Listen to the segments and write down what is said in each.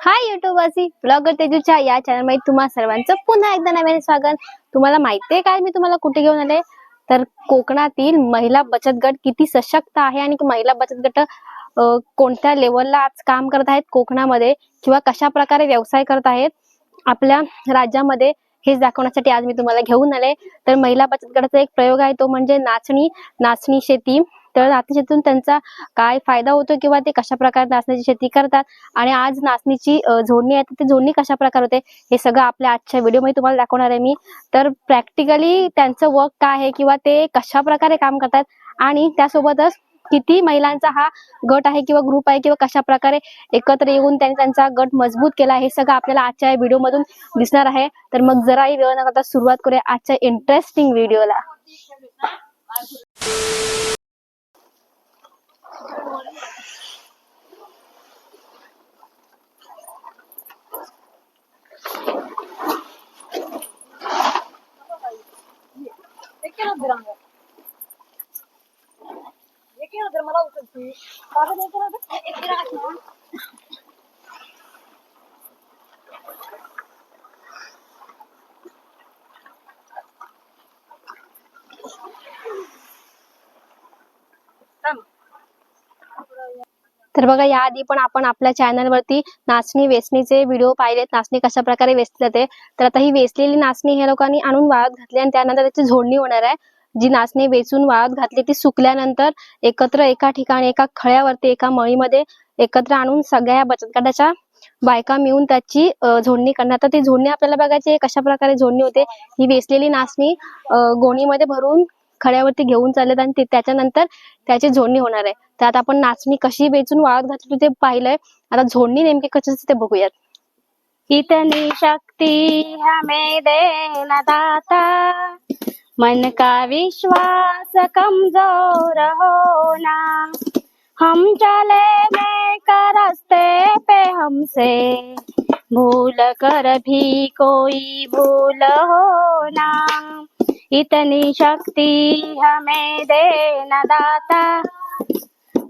हाय युट्यूबवासी blogger तेजूच्या या चॅनलमध्ये तुम्हा सर्वांचं पुन्हा एकदा नव्याने स्वागत. तुम्हाला माहितीये काय? मी तुम्हाला कुठे घेऊन आले? तर कोकणातील महिला बचत गट किती सशक्त आहे आणि महिला बचत गट कोणत्या लेवलला आज काम करत आहेत कोकणामध्ये किंवा कशा प्रकारे व्यवसाय करत आहेत? आपल्या राज्यामध्ये हेच दाखवण्यासाठी आज मी तुम्हाला घेऊन आले. तर महिला बचत गटाचा एक प्रयोग आहे तो म्हणजे नाचणी नाचणी शेती. तर नाचणी त्यांचा काय फायदा होतो किंवा ते कशा प्रकारे नाचण्याची शेती करतात? आणि आज नाचणीची झोडणी आहे तर ती झोडणी कशा प्रकारे होते? हे सगळं आपल्या आजच्या व्हिडिओमध्ये तुम्हाला दाखवणार आहे मी. तर प्रॅक्टिकली त्यांचं वर्क काय आहे किंवा ते कशा प्रकारे काम करतात? आणि त्यासोबतच किती महिलांचा हा गट आहे किंवा ग्रुप आहे किंवा कशा प्रकारे एकत्र येऊन त्यांनी त्यांचा गट मजबूत केला हे सगळं आपल्याला आजच्या व्हिडिओ मधून दिसणार आहे. तर मग जराही वेळ न करता सुरुवात करूया आजच्या इंटरेस्टिंग व्हिडिओला வந்துறாங்க எக்கே வந்துறமலா உட்காந்து பாக்க நேரம் तर बघा याआधी पण आपण आपल्या चॅनलवरती नाचणी वेचणीचे व्हिडिओ पाहिलेत. नाचणी कशा प्रकारे वेचली जाते? तर आता ही वेचलेली नाचणी ह्या लोकांनी आणून वाळत घातली आणि त्यानंतर त्याची झोडणी होणार आहे. जी नाचणी वेचून वाळत घातली ती सुकल्यानंतर एकत्र एका ठिकाणी एका खळ्यावरती एका मळीमध्ये एकत्र आणून सगळ्या या बचत गटाच्या बायका मिळून त्याची झोडणी करणार. तर ती झोडणी आपल्याला बघायची कशा प्रकारे झोडणी होते. ही वेचलेली नाचणी गोणीमध्ये भरून खड्यावरती घेऊन चालत आणि त्याच्यानंतर त्याची झोडणी होणार आहे. तर आता आपण नाचणी कशी वेचून वाळत घातली ते पाहिलंय. आता झोडणी नेमकी कशी असते ते बघूयात. इतनी शक्ती हमें देना दाता. मन का विश्वास कमजोर होना. हम चले नेक रास्ते पे हमसे. भूल कर भी कोई भूल होना. इतनी शक्ति हमें देना दाता।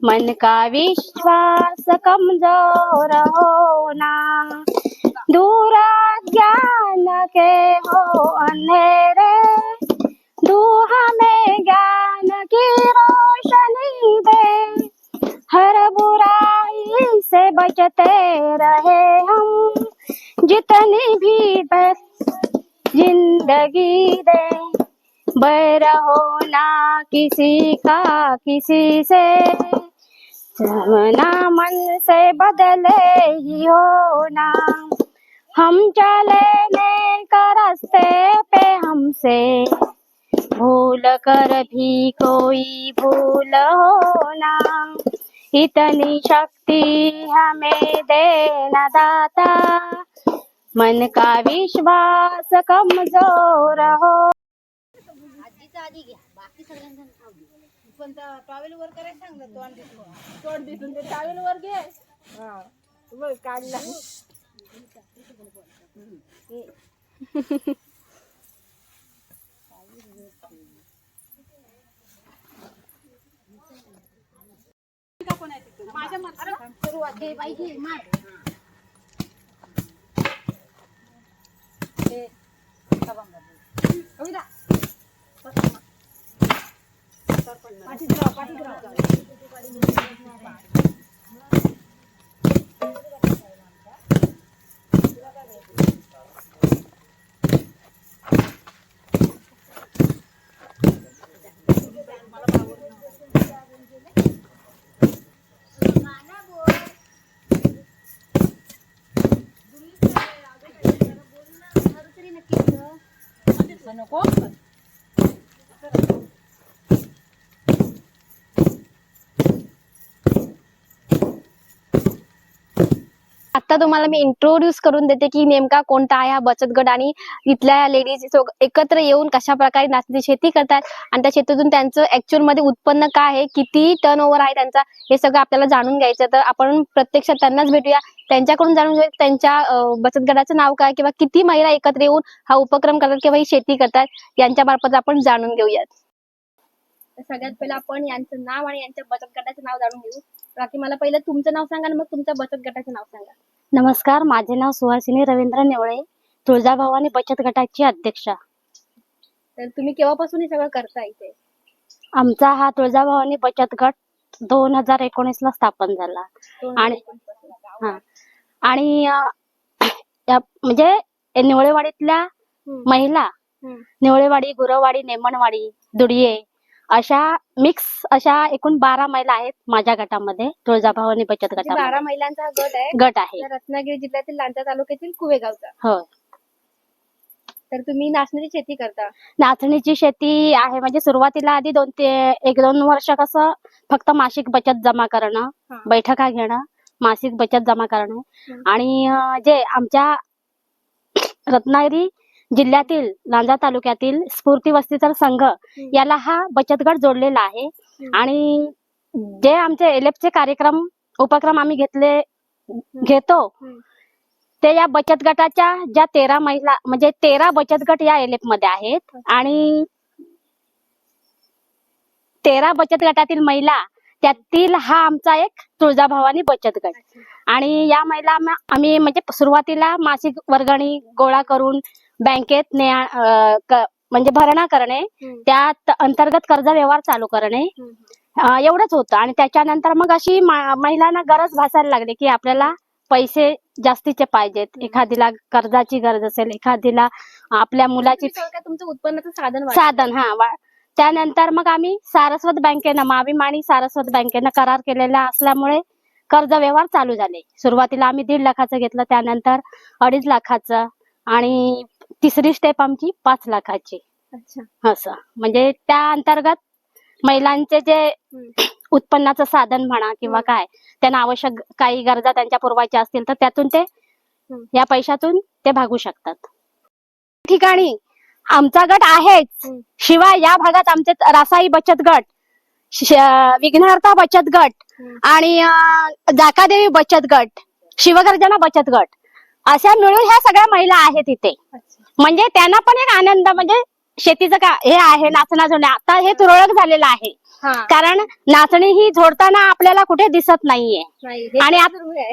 मन का विश्वास कमजोर होना। दूरा ज्ञान के हो अंधेरे। तू हमें ज्ञान की रोशनी दे। हर बुराई से बचते रहे हम। जितनी भी बस जिंदगी दे। बैर होना किसी का किसी से। ना मन से बदले ही होना। हम चले का रास्ते पे हमसे। भूल कर भी कोई भूल होना। इतनी शक्ति हमें देना दाता। मन का विश्वास कमज़ोर हो आजीचा आधी घ्या. बाकी सगळ्यांना खाऊ दे. पण टॉवेल वर करायला सांग ना तोंड दिसलं तोंड दिसून ते टावेल वर घे. हा. बघ काढला. सुरुवात घे बाई घे मार. नको आता तुम्हाला मी इंट्रोड्यूस करून देते की नेमका कोणता आहे हा बचत गट आणि इथल्या लेडीज एकत्र येऊन कशा प्रकारे नाचणी शेती करतात आणि त्या शेतीतून त्यांचं ऍक्च्युअलमध्ये उत्पन्न काय आहे किती टर्न ओव्हर आहे त्यांचा हे सगळं आपल्याला जाणून घ्यायचं तर आपण प्रत्यक्षात त्यांनाच भेटूया. त्यांच्याकडून जाणून घेऊया त्यांच्या बचत गटाचं नाव काय किंवा किती महिला एकत्र येऊन हा उपक्रम करतात किंवा ही शेती करतात यांच्या मार्फत आपण जाणून घेऊयात. तर सगळ्यात पहिलं आपण यांचं नाव आणि यांच्या बचत गटाचं नाव जाणून घेऊ. बाकी मला पहिलं तुमचं नाव सांगा आणि मग तुमच्या बचत गटाचं नाव सांगा. नमस्कार माझे नाव सुहासिनी रवींद्र नेवळे तुळजाभवानी बचत गटाची अध्यक्षा. तर तुम्ही केव्हापासून हे सगळं करता इथे? आमचा हा तुळजाभवानी बचत गट दोन हजार एकोणीस ला स्थापन झाला. आणि हा. आणि अं, या- म्हणजे निवळेवाडीतल्या महिला. निवळेवाडी गुरवाडी नेमणवाडी दुडिये अशा मिक्स अशा एकूण बारा महिला आहेत माझ्या गटामध्ये तुळजाभवानी बचत म्हणजे बारा गटामध्ये महिलांचा हा गट आहे. गट आहे. रत्नागिरी जिल्ह्यातील लांजा तालुक्यातील कुवेगावचा. हो तर तुम्ही नाचणीची शेती करता. नाचणीची शेती आहे. म्हणजे सुरुवातीला आधी दोन ते एक दोन वर्ष कसं फक्त मासिक बचत जमा करणं हा. बैठका घेणं मासिक बचत जमा करणं. हम्म. आणि अं, जे आमच्या रत्नागिरी जिल्ह्यातील लांजा तालुक्यातील स्फूर्ती वस्तीचा संघ याला हा बचत गट जोडलेला आहे. आणि जे आमचे एलएफचे कार्यक्रम उपक्रम आम्ही घेतले घेतो. ते या बचत गटाच्या ज्या तेरा महिला म्हणजे तेरा बचत गट या एलएफमध्ये आहेत आणि तेरा बचत गटातील महिला त्यातील हा आमचा एक तुळजाभवानी बचत गट आणि या महिला आम- आम्ही म्हणजे सुरुवातीला मासिक वर्गणी गोळा करून बँकेत ने म्हणजे भरणा करणे. त्यात अंतर्गत कर्ज व्यवहार चालू करणे. एवढंच होतं. आणि त्याच्यानंतर मग अशी महिलांना गरज भासायला लागली की आपल्याला पैसे जास्तीचे पाहिजेत. एखादीला कर्जाची गरज असेल एखादीला आपल्या मुलाची तुमचं उत्पन्नाचं साधन. साधन हा त्यानंतर मग आम्ही सारस्वत बँकेनं माविमाणी सारस्वत बँकेनं करार केलेला असल्यामुळे कर्ज व्यवहार चालू झाले. सुरुवातीला आम्ही दीड लाखाचं घेतलं त्यानंतर अडीच लाखाचं आणि तिसरी स्टेप आमची पाच लाखाची अच्छा असं म्हणजे त्या अंतर्गत महिलांचे जे. उत्पन्नाचं साधन म्हणा किंवा काय त्यांना आवश्यक काही गरजा त्यांच्या पुरवायच्या असतील तर त्यातून ते. या पैशातून ते भागू शकतात ठिकाणी आमचा गट आहेच. शिवाय या भागात आमचे रासाई बचत गट विघ्नहर्ता बचत गट. आणि जाकादेवी बचत गट शिवगर्जना बचत गट अशा मिळून ह्या सगळ्या महिला आहेत इथे म्हणजे त्यांना पण एक आनंद म्हणजे शेतीचं का हे आहे नाचणं जोडणे आता हे तुरळक झालेलं आहे. कारण नाचणी ही जोडताना आपल्याला कुठे दिसत नाहीये. नाही आणि.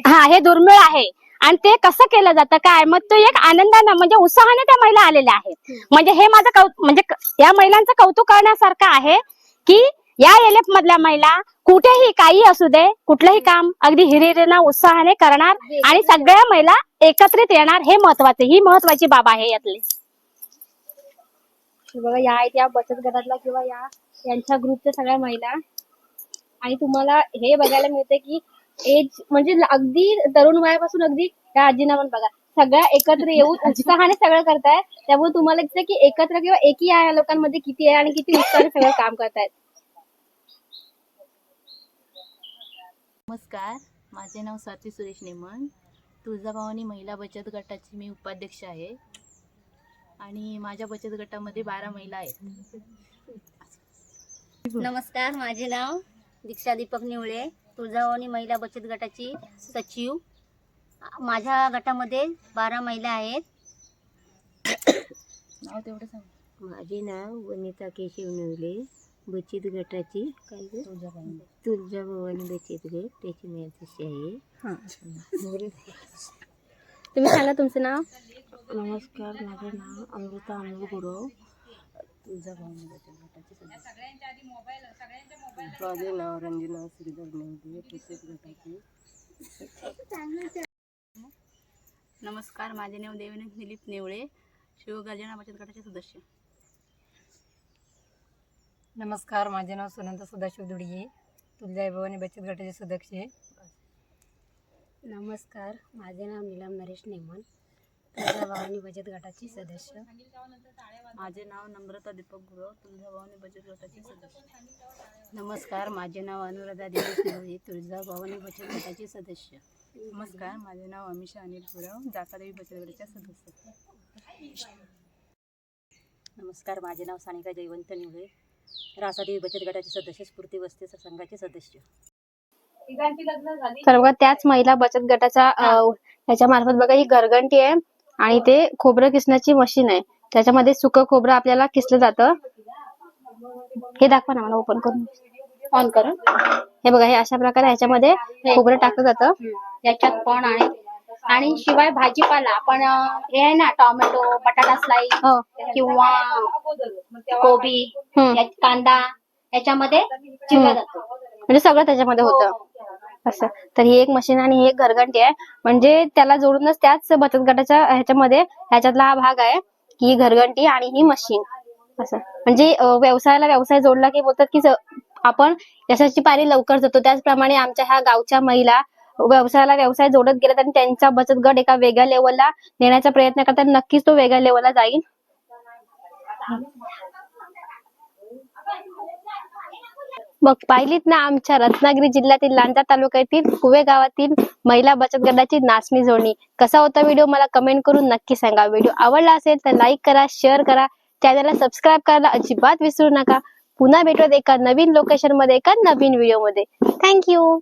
हा हे दुर्मिळ आहे. आणि ते कसं केलं जातं काय? मग तो एक आनंदानं म्हणजे उत्साहाने त्या महिला आलेल्या आहेत. म्हणजे हे माझं कौ म्हणजे या महिलांचं कौतुक करण्यासारखं आहे की या एलएफ मधल्या महिला कुठेही काही असू दे कुठलंही काम अगदी हिरिरीनं उत्साहाने करणार आणि सगळ्या महिला एकत्रित येणार हे महत्त्वाचे ही महत्वाची बाब आहे यातली. बघा या आहेत या बचत गटातल्या किंवा या यांच्या ग्रुपच्या सगळ्या महिला. आणि तुम्हाला हे बघायला मिळते की एज म्हणजे अगदी तरुण वयापासून अगदी त्या आजींना पण बघा. सगळ्या एकत्र येऊन उत्साहाने सगळं करताय त्यामुळे तुम्हाला दिसतं की एकत्र किंवा एकी या लोकांमध्ये किती आहे आणि किती उत्साहाने सगळं काम करतायत. नमस्कार. माझे नाव स्वाती सुरेश नेमन तुळजाभवानी महिला बचत गटाची मी उपाध्यक्ष आहे. आणि माझ्या बचत गटामध्ये बारा महिला आहेत. नमस्कार माझे नाव दीक्षा दीपक निवळे तुळजाभवानी महिला बचत गटाची सचिव. माझ्या गटामध्ये बारा महिला आहेत. नाव तेवढं सांग. माझे नाव वनिता केशव नवले बचत गटाची काय ग? तुळजाभवानी बचत गट त्याची मी अध्यक्ष आहे. तुम्ही सांगा तुमचं नाव? नमस्कार माझे नाव अमृता अमोल गुरव. तुळजाभवानी बचत गटाचे सदस्य. माझे नाव रंजना श्रीधर नेवले बचत गटाची. नमस्कार माझे नाव देवेंद्र दिलीप नेवळे शिवगर्जना बचत गटाचे सदस्य. नमस्कार माझे नाव सुनंदा सदाशिव दुडिये तुळजाभवानी बचत गटाचे सदस्य नमस्कार माझे नाव नीलम नरेश नेमन तुळजाभवानी बचत गटाची सदस्य. माझे नाव नम्रता दीपक गुरव. तुळजाभवानी बचत गटाचे सदस्य. नमस्कार माझे नाव अनुराधा दिनेश तुळजा भवानी बचत गटाचे सदस्य. नमस्कार माझे नाव अमिषा अनिल गुरव. जाकादेवी बचत गटाच्या सदस्य. नमस्कार माझे नाव सानिका जयवंत निवळे रासादेवी बचत गटाचे सदस्य स्फूर्ती वस्ती संघाचे सदस्य. तर बघा त्याच महिला बचत गटाच्या ह्याच्या मार्फत बघा ही गरगंटी आहे आणि ते खोबरं किसण्याची मशीन आहे. त्याच्यामध्ये सुकं खोबरं आपल्याला किसलं जातं. हे दाखवा ना मला ओपन करून. ऑन करून. हे बघा हे अशा प्रकारे ह्याच्यामध्ये खोबरं टाकलं जातं. याच्यात पण आणि आणि शिवाय भाजीपाला आपण हे आहे ना टोमॅटो बटाटा स्लाइस हो. किंवा कोबी हम्म. कांदा याच्यामध्ये चिरला जातो. म्हणजे सगळं त्याच्यामध्ये होतं. असं. तर ही एक मशीन आणि ही एक घरघंटी आहे. म्हणजे त्याला जोडूनच त्याच बचत गटाच्या ह्याच्यामध्ये ह्याच्यातला हा भाग आहे की ही घरघंटी आणि ही मशीन असं. म्हणजे अं, व्यवसायाला व्यवसाय जोडला की बोलतात की आपण यशाची पारी लवकर जातो. त्याचप्रमाणे आमच्या ह्या गावच्या महिला व्यवसायाला व्यवसाय जोडत गेला आणि त्यांचा बचत गट एका वेगळ्या लेवलला नेण्याचा प्रयत्न करतात. नक्कीच तो वेगळ्या लेवलला जाईल. मग पाहिलीत ना आमच्या रत्नागिरी जिल्ह्यातील लांजा तालुक्यातील कुवे गावातील महिला बचत गटाची नाचणी जोडणी. कसा होता व्हिडिओ मला कमेंट करून नक्की सांगा. व्हिडिओ आवडला असेल तर लाईक करा शेअर करा. चॅनलला सबस्क्राईब करायला अजिबात विसरू नका. पुन्हा भेटूयात एका नवीन लोकेशनमध्ये एका नवीन व्हिडिओमध्ये. थँक्यू